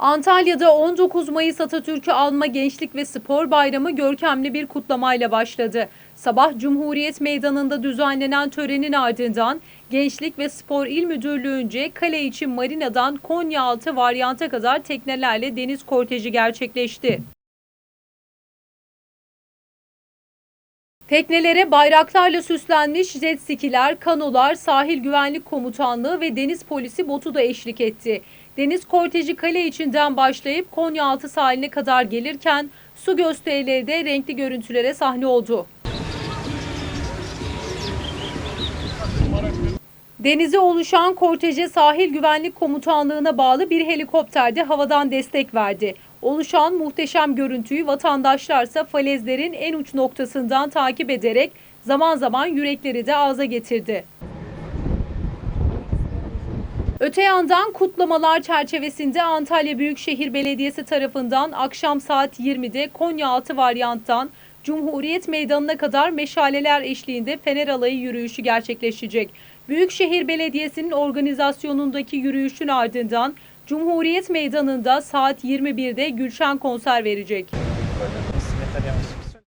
Antalya'da 19 Mayıs Atatürk'ü alma Gençlik ve Spor Bayramı görkemli bir kutlamayla başladı. Sabah Cumhuriyet Meydanı'nda düzenlenen törenin ardından Gençlik ve Spor İl Müdürlüğü'nce kale için marinadan Konyaaltı varyanta kadar teknelerle deniz korteji gerçekleşti. Teknelere bayraklarla süslenmiş jet skiler, kanolar, sahil güvenlik komutanlığı ve deniz polisi botu da eşlik etti. Deniz korteji kale içinden başlayıp Konyaaltı sahiline kadar gelirken su gösterileri de renkli görüntülere sahne oldu. Denize oluşan korteje sahil güvenlik komutanlığına bağlı bir helikopter de havadan destek verdi. Oluşan muhteşem görüntüyü vatandaşlarsa falezlerin en uç noktasından takip ederek zaman zaman yürekleri de ağza getirdi. Öte yandan kutlamalar çerçevesinde Antalya Büyükşehir Belediyesi tarafından akşam saat 20'de Konyaaltı varyanttan Cumhuriyet Meydanı'na kadar meşaleler eşliğinde Fener Alayı yürüyüşü gerçekleşecek. Büyükşehir Belediyesi'nin organizasyonundaki yürüyüşün ardından Cumhuriyet Meydanı'nda saat 21'de Gülşen konser verecek.